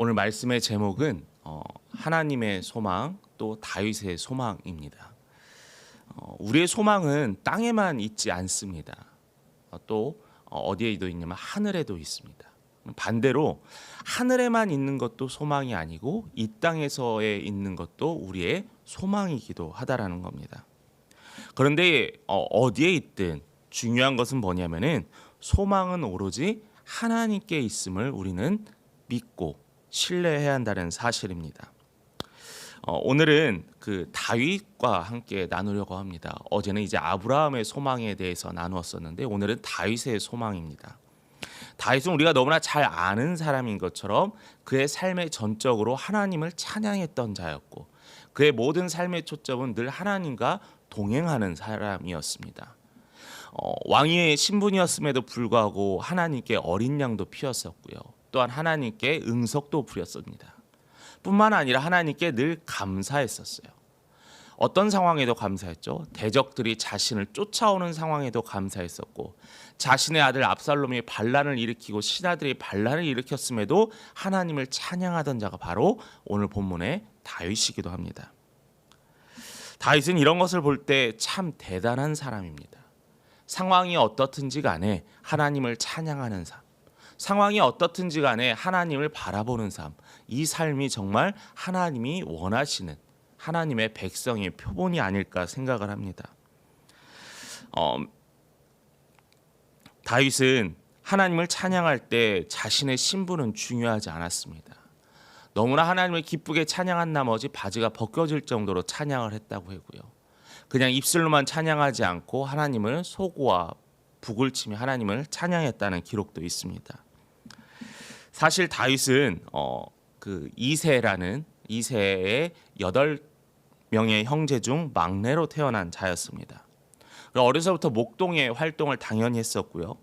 오늘 말씀의 제목은 어, 하나님의 소망 또 다윗의 소망입니다. 어, 우리의 소망은 땅에만 있지 않습니다. 어, 또 어, 어디에도 있냐면 하늘에도 있습니다. 반대로 하늘에만 있는 것도 소망이 아니고 이 땅에서에 있는 것도 우리의 소망이기도 하다라는 겁니다. 그런데 어, 어디에 있든 중요한 것은 뭐냐면은 소망은 오로지 하나님께 있음을 우리는 믿고 신뢰해야 한다는 사실입니다. 어, 오늘은 그 다윗과 함께 나누려고 합니다. 어제는 이제 아브라함의 소망에 대해서 나누었었는데 오늘은 다윗의 소망입니다. 다윗은 우리가 너무나 잘 아는 사람인 것처럼 그의 삶의 전적으로 하나님을 찬양했던 자였고 그의 모든 삶의 초점은 늘 하나님과 동행하는 사람이었습니다. 어, 왕위의 신분이었음에도 불구하고 하나님께 어린 양도 피웠었고요. 또한 하나님께 응석도 부렸습니다. 뿐만 아니라 하나님께 늘 감사했었어요. 어떤 상황에도 감사했죠. 대적들이 자신을 쫓아오는 상황에도 감사했었고 자신의 아들 압살롬이 반란을 일으키고 신하들이 반란을 일으켰음에도 하나님을 찬양하던 자가 바로 오늘 본문의 다윗이기도 합니다. 다윗은 이런 것을 볼 때 참 대단한 사람입니다. 상황이 어떻든지 간에 하나님을 찬양하는 삶, 상황이 어떻든지 간에 하나님을 바라보는 삶, 이 삶이 정말 하나님이 원하시는 하나님의 백성의 표본이 아닐까 생각을 합니다. 어, 다윗은 하나님을 찬양할 때 자신의 신분은 중요하지 않았습니다. 너무나 하나님을 기쁘게 찬양한 나머지 바지가 벗겨질 정도로 찬양을 했다고 하고요. 그냥 입술로만 찬양하지 않고 하나님을 소고와 북을 치며 하나님을 찬양했다는 기록도 있습니다. 사실 다윗은 어, 그 이세라는 이세의 여덟 명의 형제 중 막내로 태어난 자였습니다. 어려서부터 목동의 활동을 당연히 했었고요.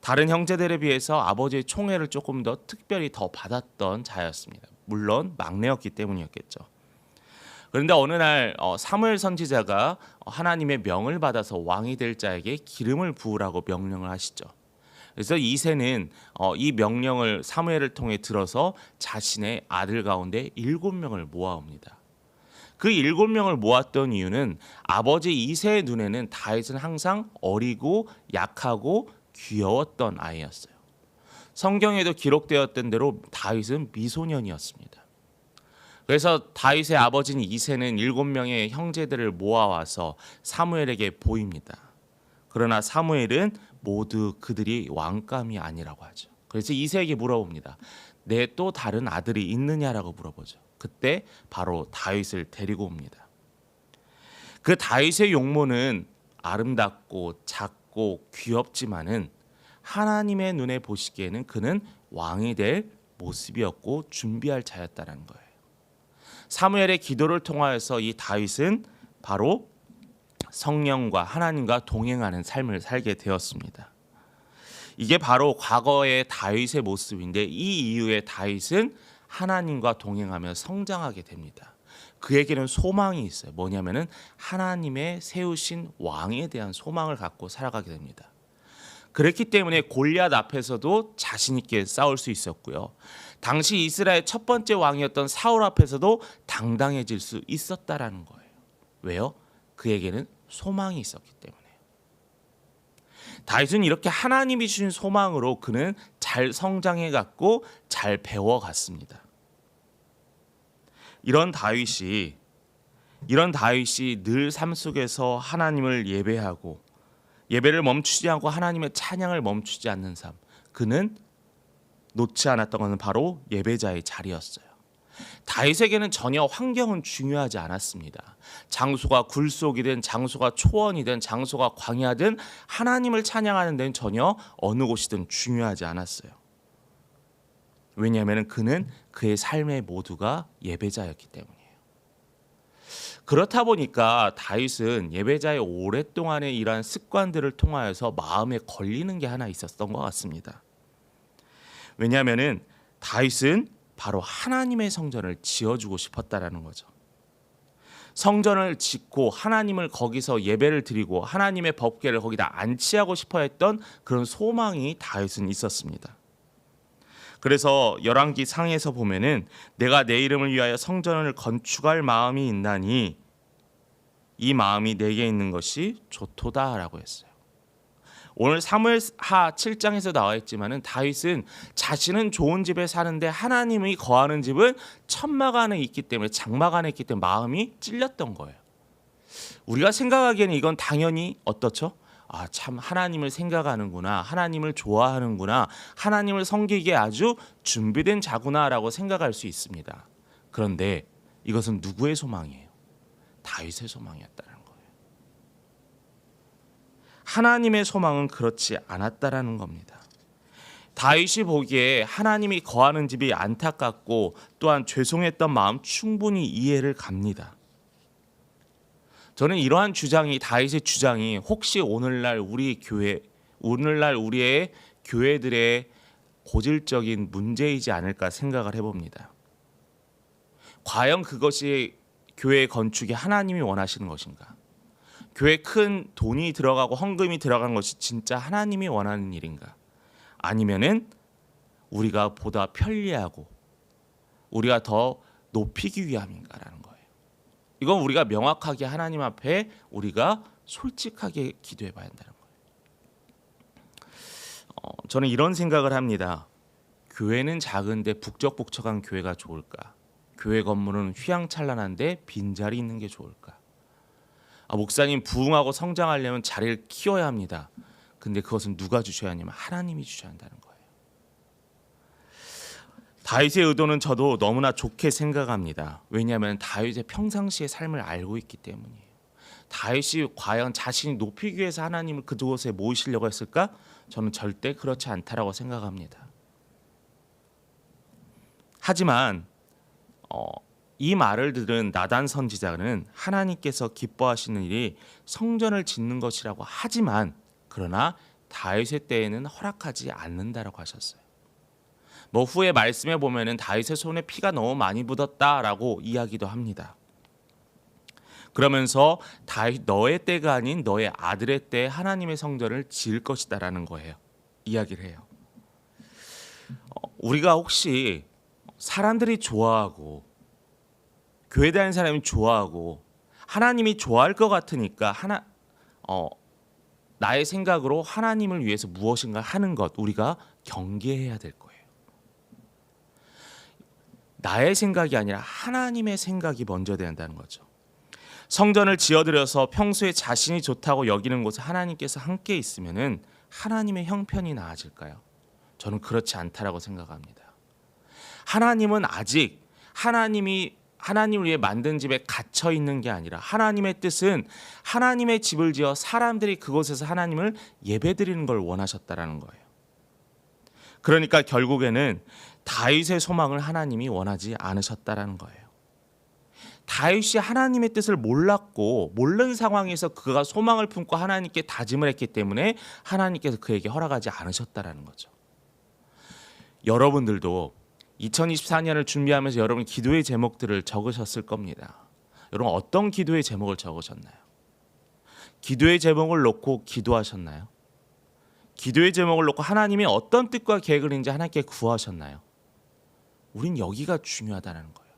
다른 형제들에 비해서 아버지의 총애를 조금 더 특별히 더 받았던 자였습니다. 물론 막내였기 때문이었겠죠. 그런데 어느 날 어, 사무엘 선지자가 하나님의 명을 받아서 왕이 될 자에게 기름을 부으라고 명령을 하시죠. 그래서 이세는 어, 이 명령을 사무엘을 통해 들어서 자신의 아들 가운데 일곱 명을 모아옵니다. 그 일곱 명을 모았던 이유는 아버지 이세의 눈에는 다윗은 항상 어리고 약하고 귀여웠던 아이였어요. 성경에도 기록되었던 대로 다윗은 미소년이었습니다. 그래서 다윗의 아버지인 이세는 일곱 명의 형제들을 모아와서 사무엘에게 보입니다. 그러나 사무엘은 모두 그들이 왕감이 아니라고 하죠. 그래서 이세에게 물어봅니다. 내 또 다른 아들이 있느냐라고 물어보죠. 그때 바로 다윗을 데리고 옵니다. 그 다윗의 용모는 아름답고 작고 귀엽지만은 하나님의 눈에 보시기에는 그는 왕이 될 모습이었고 준비할 자였다는 거예요. 사무엘의 기도를 통하여서 이 다윗은 바로 성령과 하나님과 동행하는 삶을 살게 되었습니다. 이게 바로 과거의 다윗의 모습인데 이 이후에 다윗은 하나님과 동행하며 성장하게 됩니다. 그에게는 소망이 있어요. 뭐냐면은 하나님의 세우신 왕에 대한 소망을 갖고 살아가게 됩니다. 그렇기 때문에 골리앗 앞에서도 자신 있게 싸울 수 있었고요. 당시 이스라엘 첫 번째 왕이었던 사울 앞에서도 당당해질 수 있었다라는 거예요. 왜요? 그에게는 소망이 있었기 때문에. 다윗은 이렇게 하나님이 주신 소망으로 그는 잘 성장해 갔고 잘 배워 갔습니다. 이런 다윗이 이런 다윗이 늘 삶 속에서 하나님을 예배하고 예배를 멈추지 않고 하나님의 찬양을 멈추지 않는 삶. 그는 놓지 않았던 것은 바로 예배자의 자리였어요. 다윗에게는 전혀 환경은 중요하지 않았습니다. 장소가 굴속이든 장소가 초원이든 장소가 광야든 하나님을 찬양하는 데는 전혀 어느 곳이든 중요하지 않았어요. 왜냐하면 그는 그의 삶의 모두가 예배자였기 때문이에요. 그렇다 보니까 다윗은 예배자의 오랫동안의 이러한 습관들을 통하여서 마음에 걸리는 게 하나 있었던 것 같습니다. 왜냐하면은 다윗은 바로 하나님의 성전을 지어주고 싶었다라는 거죠. 성전을 짓고 하나님을 거기서 예배를 드리고 하나님의 법궤를 거기다 안치하고 싶어 했던 그런 소망이 다윗은 있었습니다. 그래서 열왕기 상에서 보면은 내가 내 이름을 위하여 성전을 건축할 마음이 있나니 이 마음이 내게 있는 것이 좋도다라고 했어요. 오늘 사무엘하 7장에서 나와 있지만은 다윗은 자신은 좋은 집에 사는데 하나님이 거하는 집은 천막 안에 있기 때문에 장막 안에 있기 때문에 마음이 찔렸던 거예요. 우리가 생각하기에는 이건 당연히 어떻죠? 아, 참 하나님을 생각하는구나. 하나님을 좋아하는구나. 하나님을 섬기기에 아주 준비된 자구나라고 생각할 수 있습니다. 그런데 이것은 누구의 소망이에요? 다윗의 소망이었다는 거예요. 하나님의 소망은 그렇지 않았다라는 겁니다. 다윗이 보기에 하나님이 거하는 집이 안타깝고 또한 죄송했던 마음 충분히 이해를 갑니다. 저는 이러한 주장이 다윗의 주장이 혹시 오늘날 우리 교회 오늘날 우리의 교회들의 고질적인 문제이지 않을까 생각을 해봅니다. 과연 그것이 교회 건축이 하나님이 원하시는 것인가? 교회 큰 돈이 들어가고 헌금이 들어간 것이 진짜 하나님이 원하는 일인가? 아니면은 우리가 보다 편리하고 우리가 더 높이기 위함인가라는 거예요. 이건 우리가 명확하게 하나님 앞에 우리가 솔직하게 기도해 봐야 한다는 거예요. 어, 저는 이런 생각을 합니다. 교회는 작은데 북적북적한 교회가 좋을까? 교회 건물은 휘황찬란한데 빈자리 있는 게 좋을까? 아, 목사님 부흥하고 성장하려면 자리를 키워야 합니다. 근데 그것은 누가 주셔야 하냐면 하나님이 주셔야 한다는 거예요. 다윗의 의도는 저도 너무나 좋게 생각합니다. 왜냐하면 다윗의 평상시의 삶을 알고 있기 때문이에요. 다윗이 과연 자신이 높이기 위해서 하나님을 그곳에 모이시려고 했을까? 저는 절대 그렇지 않다라고 생각합니다. 하지만 어, 이 말을 들은 나단 선지자는 하나님께서 기뻐하시는 일이 성전을 짓는 것이라고 하지만 그러나 다윗의 때에는 허락하지 않는다라고 하셨어요. 뭐 후에 말씀에 보면은 다윗의 손에 피가 너무 많이 묻었다라고 이야기도 합니다. 그러면서 다윗 너의 때가 아닌 너의 아들의 때 하나님의 성전을 지을 것이다라는 거예요. 이야기를 해요. 어, 우리가 혹시 사람들이 좋아하고 교회 다니는 사람이 좋아하고 하나님이 좋아할 것 같으니까 하나 어 나의 생각으로 하나님을 위해서 무엇인가 하는 것 우리가 경계해야 될 거예요. 나의 생각이 아니라 하나님의 생각이 먼저 한다는 거죠. 성전을 지어드려서 평소에 자신이 좋다고 여기는 곳에 하나님께서 함께 있으면은 하나님의 형편이 나아질까요? 저는 그렇지 않다라고 생각합니다. 하나님은 아직 하나님이 하나님을 위해 만든 집에 갇혀 있는 게 아니라 하나님의 뜻은 하나님의 집을 지어 사람들이 그곳에서 하나님을 예배드리는 걸 원하셨다라는 거예요. 그러니까 결국에는 다윗의 소망을 하나님이 원하지 않으셨다라는 거예요. 다윗이 하나님의 뜻을 몰랐고 모르는 상황에서 그가 소망을 품고 하나님께 다짐을 했기 때문에 하나님께서 그에게 허락하지 않으셨다라는 거죠. 여러분들도 2024년을 준비하면서 여러분 기도의 제목들을 적으셨을 겁니다. 여러분 어떤 기도의 제목을 적으셨나요? 기도의 제목을 놓고 기도하셨나요? 기도의 제목을 놓고 하나님이 어떤 뜻과 계획을 있는지 하나님께 구하셨나요? 우린 여기가 중요하다는 거예요.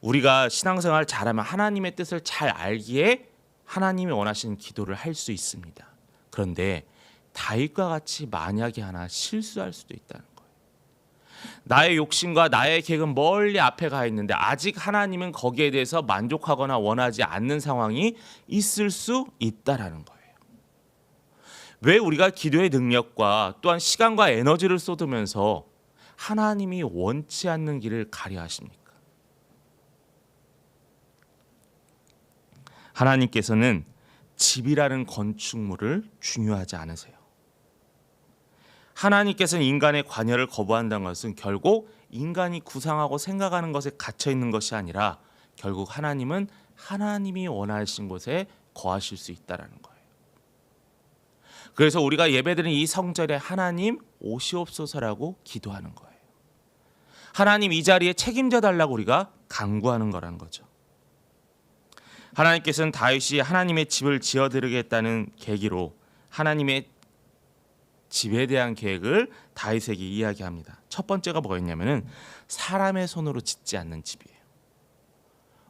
우리가 신앙생활 잘하면 하나님의 뜻을 잘 알기에 하나님이 원하시는 기도를 할 수 있습니다. 그런데 다윗과 같이 만약에 하나 실수할 수도 있다는 거예요. 나의 욕심과 나의 계획은 멀리 앞에 가 있는데 아직 하나님은 거기에 대해서 만족하거나 원하지 않는 상황이 있을 수 있다라는 거예요. 왜 우리가 기도의 능력과 또한 시간과 에너지를 쏟으면서 하나님이 원치 않는 길을 가려 하십니까? 하나님께서는 집이라는 건축물을 중요하지 않으세요. 하나님께서는 인간의 관여를 거부한다는 것은 결국 인간이 구상하고 생각하는 것에 갇혀 있는 것이 아니라 결국 하나님은 하나님이 원하신 곳에 거하실 수 있다라는 거예요. 그래서 우리가 예배드리는 이 성전에 하나님 오시옵소서라고 기도하는 거예요. 하나님 이 자리에 책임져 달라고 우리가 강구하는 거란 거죠. 하나님께서는 다윗이 하나님의 집을 지어 드리겠다는 계기로 하나님의 집에 대한 계획을 다윗에게 이야기합니다. 첫 번째가 뭐였냐면은 사람의 손으로 짓지 않는 집이에요.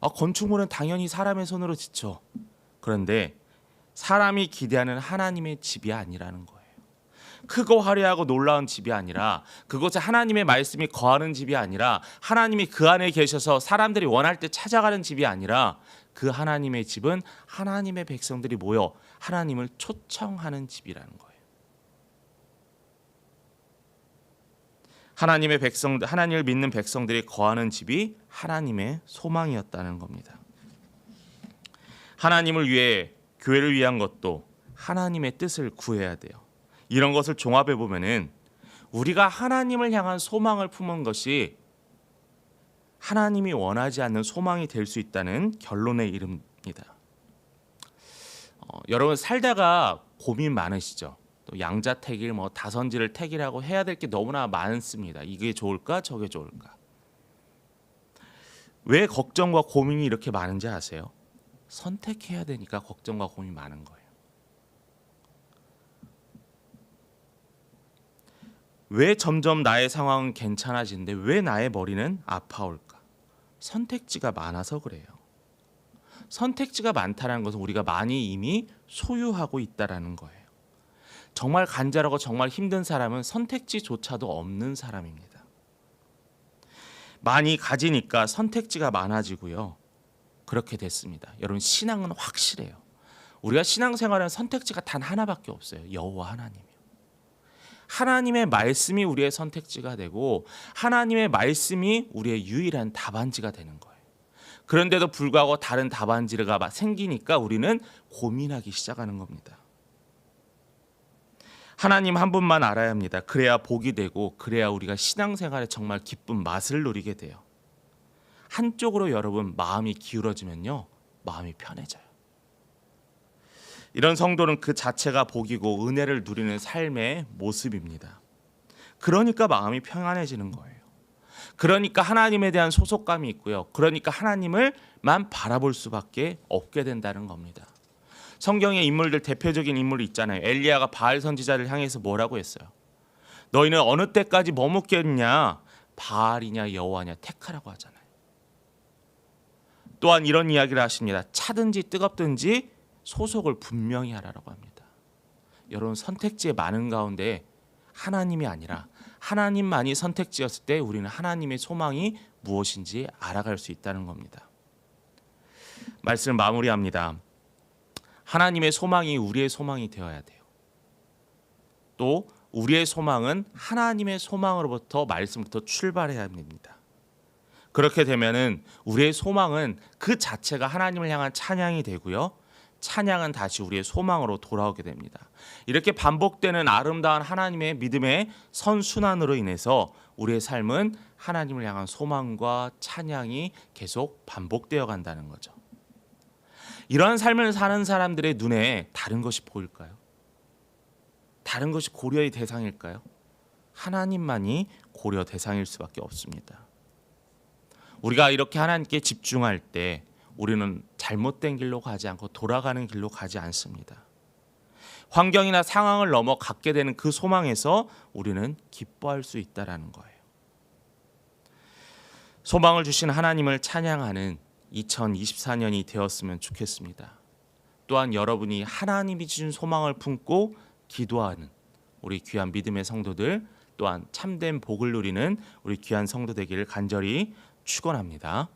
아, 건축물은 당연히 사람의 손으로 짓죠. 그런데 사람이 기대하는 하나님의 집이 아니라는 거예요. 크고 화려하고 놀라운 집이 아니라 그곳에 하나님의 말씀이 거하는 집이 아니라 하나님이 그 안에 계셔서 사람들이 원할 때 찾아가는 집이 아니라 그 하나님의 집은 하나님의 백성들이 모여 하나님을 초청하는 집이라는 거예요. 하나님의 백성 하나님을 믿는 백성들이 거하는 집이 하나님의 소망이었다는 겁니다. 하나님을 위해 교회를 위한 것도 하나님의 뜻을 구해야 돼요. 이런 것을 종합해 보면은 우리가 하나님을 향한 소망을 품은 것이 하나님이 원하지 않는 소망이 될 수 있다는 결론에 이릅니다. 어, 여러분 살다가 고민 많으시죠? 또 양자택일 뭐 다선지를 택이라고 해야 될 게 너무나 많습니다. 이게 좋을까 저게 좋을까? 왜 걱정과 고민이 이렇게 많은지 아세요? 선택해야 되니까 걱정과 고민이 많은 거예요. 왜 점점 나의 상황은 괜찮아지는데 왜 나의 머리는 아파올까? 선택지가 많아서 그래요. 선택지가 많다는 것은 우리가 많이 이미 소유하고 있다라는 거예요. 정말 간절하고 정말 힘든 사람은 선택지조차도 없는 사람입니다. 많이 가지니까 선택지가 많아지고요. 그렇게 됐습니다. 여러분 신앙은 확실해요. 우리가 신앙생활은 선택지가 단 하나밖에 없어요. 여호와 하나님이요. 하나님의 말씀이 우리의 선택지가 되고 하나님의 말씀이 우리의 유일한 답안지가 되는 거예요. 그런데도 불구하고 다른 답안지가 생기니까 우리는 고민하기 시작하는 겁니다. 하나님 한 분만 알아야 합니다. 그래야 복이 되고 그래야 우리가 신앙생활에 정말 기쁜 맛을 누리게 돼요. 한쪽으로 여러분 마음이 기울어지면요. 마음이 편해져요. 이런 성도는 그 자체가 복이고 은혜를 누리는 삶의 모습입니다. 그러니까 마음이 평안해지는 거예요. 그러니까 하나님에 대한 소속감이 있고요. 그러니까 하나님을만 바라볼 수밖에 없게 된다는 겁니다. 성경의 인물들 대표적인 인물이 있잖아요. 엘리야가 바알 선지자를 향해서 뭐라고 했어요? 너희는 어느 때까지 머뭇겠냐? 바알이냐 여호와냐 택하라고 하잖아요. 또한 이런 이야기를 하십니다. 차든지 뜨겁든지 소속을 분명히 하라고 합니다. 여러분 선택지의 많은 가운데 하나님이 아니라 하나님만이 선택지였을 때 우리는 하나님의 소망이 무엇인지 알아갈 수 있다는 겁니다. 말씀을 마무리합니다. 하나님의 소망이 우리의 소망이 되어야 돼요. 또 우리의 소망은 하나님의 소망으로부터 말씀부터 출발해야 합니다. 그렇게 되면은 우리의 소망은 그 자체가 하나님을 향한 찬양이 되고요. 찬양은 다시 우리의 소망으로 돌아오게 됩니다. 이렇게 반복되는 아름다운 하나님의 믿음의 선순환으로 인해서 우리의 삶은 하나님을 향한 소망과 찬양이 계속 반복되어 간다는 거죠. 이러한 삶을 사는 사람들의 눈에 다른 것이 보일까요? 다른 것이 고려의 대상일까요? 하나님만이 고려 대상일 수밖에 없습니다. 우리가 이렇게 하나님께 집중할 때 우리는 잘못된 길로 가지 않고 돌아가는 길로 가지 않습니다. 환경이나 상황을 넘어 갖게 되는 그 소망에서 우리는 기뻐할 수 있다라는 거예요. 소망을 주신 하나님을 찬양하는 2024년이 되었으면 좋겠습니다. 또한 여러분이 하나님이 주신 소망을 품고 기도하는 우리 귀한 믿음의 성도들 또한 참된 복을 누리는 우리 귀한 성도 되기를 간절히 축원합니다.